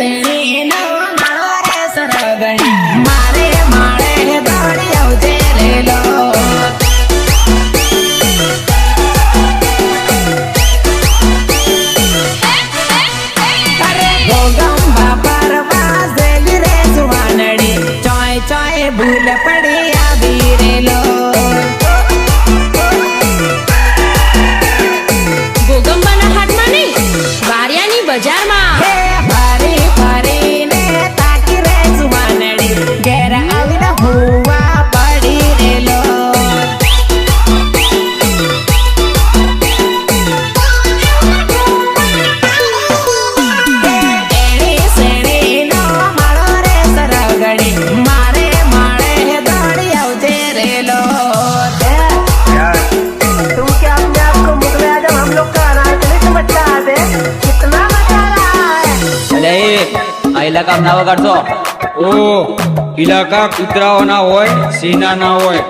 શેણી નો માળો રે સરગણી મારે માળે દોડી આવજે રે ચોય ભૂલ પડી આવી ગોગંબાના એટલે આ ઇલાકા નાવા કાઢશો. ઓ ઇલાકા કૂતરાઓના હોય સીના ના હોય